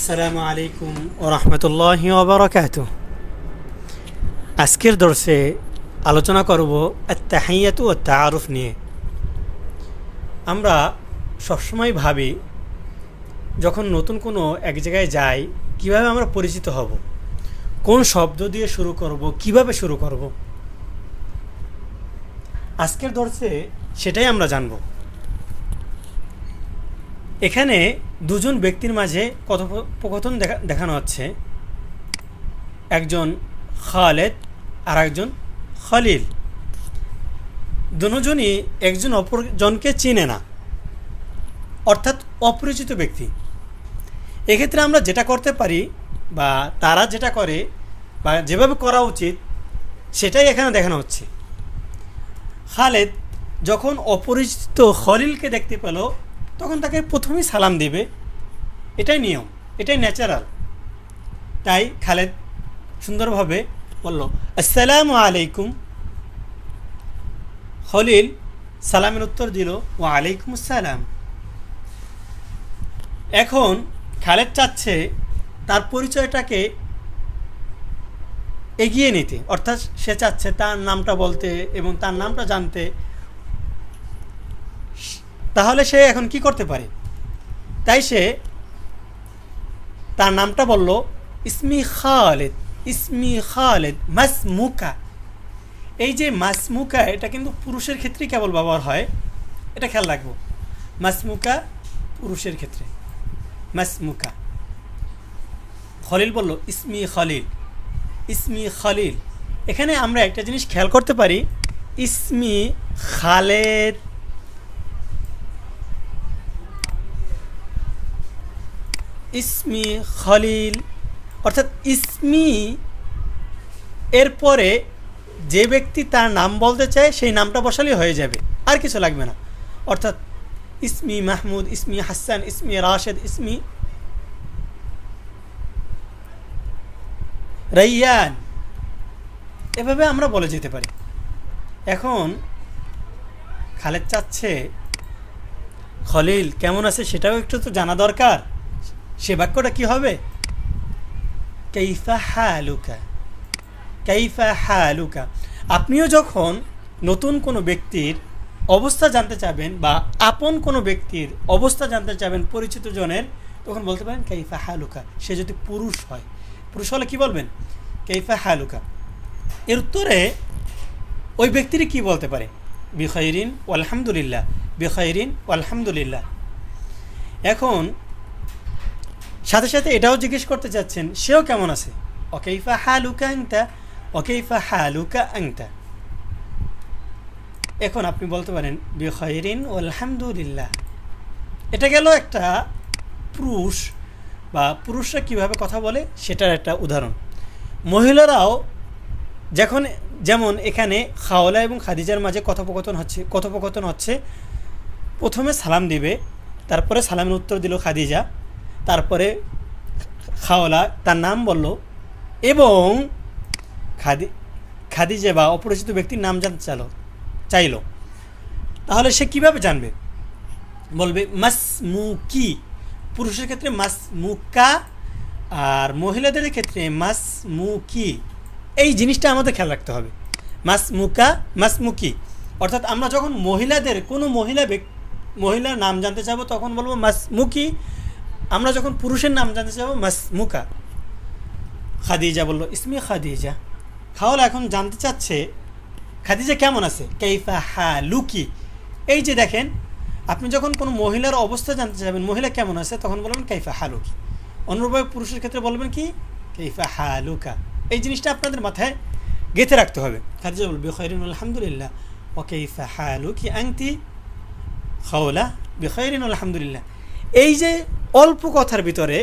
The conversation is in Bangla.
আসসালামু আলাইকুম ও রহমতুল্লাহ ওবরাকাত আজকের দর্শে আলোচনা করব তাহিয়াত ও তারুফ নিয়ে। আমরা সবসময় ভাবি, যখন নতুন কোনো এক জায়গায় যাই, কীভাবে আমরা পরিচিত হব? কোন শব্দ দিয়ে শুরু করব? কীভাবে শুরু করব? আজকের দর্শে সেটাই আমরা জানব। এখানে দুজন ব্যক্তির মাঝে কথোপকথন দেখা, দেখানো হচ্ছে। একজন খালেদ আর একজন খলিল। দুজনই একজন অপরজনকে চিনে না, অর্থাৎ অপরিচিত ব্যক্তি। এক্ষেত্রে আমরা যেটা করতে পারি বা তারা যেটা করে বা যেভাবে করা উচিত, সেটাই এখানে দেখানো হচ্ছে। খালেদ যখন অপরিচিত খলিলকে দেখতে পেল তখন তাকে প্রথমেই সালাম দিবে। এটাই নিয়ম, এটাই ন্যাচারাল তাই খালেদ সুন্দরভাবে বলল, আসসালামু আলাইকুম। খলিল সালামের উত্তর দিল ও আলাইকুম আসসালাম। এখন খালেদ চাচ্ছে তার পরিচয়টাকে এগিয়ে নিতে। অর্থাৎ সে চাচ্ছে তার নামটা বলতে এবং তার নামটা জানতে তাহলে সে এখন কি করতে পারে? তাই সে তার নামটা বলল, ইসমি খালেদ ইসমি খালেদ মাসমুকা। এই যে মাসমুকা, এটা কিন্তু পুরুষের ক্ষেত্রেই কেবল ব্যবহার হয়। এটা খেয়াল রাখব। মাসমুকা পুরুষের ক্ষেত্রে। মাসমুকা। খলিল বলল, ইসমি খলিল ইসমি খলিল। এখানে আমরা একটা জিনিস খেয়াল করতে পারি, ইসমি খালেদ। ইসমি খলিল। অর্থাৎ ইসমি এরপরে যে ব্যক্তি তার নাম বলতে চায়, সেই নামটা বসালেই হয়ে যাবে। আর কিছু লাগবে না। অর্থাৎ ইসমি মাহমুদ, ইসমি হাসান, ইসমি রাশেদ, ইসমি রাইয়ান। এভাবে আমরা বলে যেতে পারি। এখন খালেদ চাচ্ছে, খলিল, কেমন আছে সেটাও একটু তো জানা দরকার। সে বাক্যটা কি হবে? কাইফা হালুকা কাইফা হালুকা। আপনিও যখন নতুন কোনো ব্যক্তির অবস্থা জানতে চাবেন বা আপন কোনো ব্যক্তির অবস্থা জানতে চাবেন পরিচিত জনের, তখন বলতে পারেন কাইফা হালুকা, সে যদি পুরুষ হয়। পুরুষ হলে কি বলবেন? কাইফা হালুকা। এর উত্তরে ওই ব্যক্তিটি কি বলতে পারে? বিখৈরিন আলহামদুলিল্লাহ বিখৈরিন আলহামদুলিল্লাহ এখন সাথে সাথে এটাও জিজ্ঞেস করতে চাচ্ছেন, সেও কেমন আছে? অকেইফা হালুকা আংতা অকেইফা হালুকা আংতা এখন আপনি বলতে পারেন বিখৈরিন আলহামদুলিল্লাহ এটা গেল একটা পুরুষ, বা পুরুষরা কীভাবে কথা বলে, সেটার একটা উদাহরণ। মহিলারাও যখন, যেমন এখানে খাওয়ালা এবং খাদিজার মাঝে কথোপকথন হচ্ছে কথোপকথন হচ্ছে, প্রথমে সালাম দিবে, তারপরে সালামের উত্তর দিল খাদিজা। তারপরে খাওয়ালা, তার নাম বলল এবং খাদি, খাদিজে বা অপরিচিত ব্যক্তির নাম জানতে চালো চাইল। তাহলে সে কীভাবে জানবে? বলবে মাস মাসমুকি। পুরুষের ক্ষেত্রে মাস মুকা আর মহিলাদের ক্ষেত্রে মাসমুকি। এই জিনিসটা আমাদের খেয়াল রাখতে হবে। মাসমুকা, মাসমুকি। অর্থাৎ আমরা যখন মহিলাদের, কোনো মহিলা মহিলার নাম জানতে চাবো তখন বলব মাসমুকি। আমরা যখন পুরুষের নাম জানতে চাবো মাসমুকা খাদিজা বলল, ইসমি খাদিজা। খাওয়ালা এখন জানতে চাচ্ছে, খাদিজা কেমন আছে? কেইফা হা লুকি এই যে দেখেন, আপনি যখন কোনো মহিলার অবস্থা জানতে চাবেন মহিলা কেমন আছে, তখন বলবেন, কাইফা হালুকি। অনুরূপভাবে পুরুষের ক্ষেত্রে বলবেন কি, কেইফা কাইফা হালুকা। এই জিনিসটা আপনাদের মাথায় গেঁথে রাখতে হবে। খাদিজা বলবে খৈরিন আলহামদুলিল্লাহ। ও কেইফা কাইফা হালুকি আংতি? খাওলা বেখৈরিন আলহামদুলিল্লাহ। এই যে অল্প কথার ভিতরে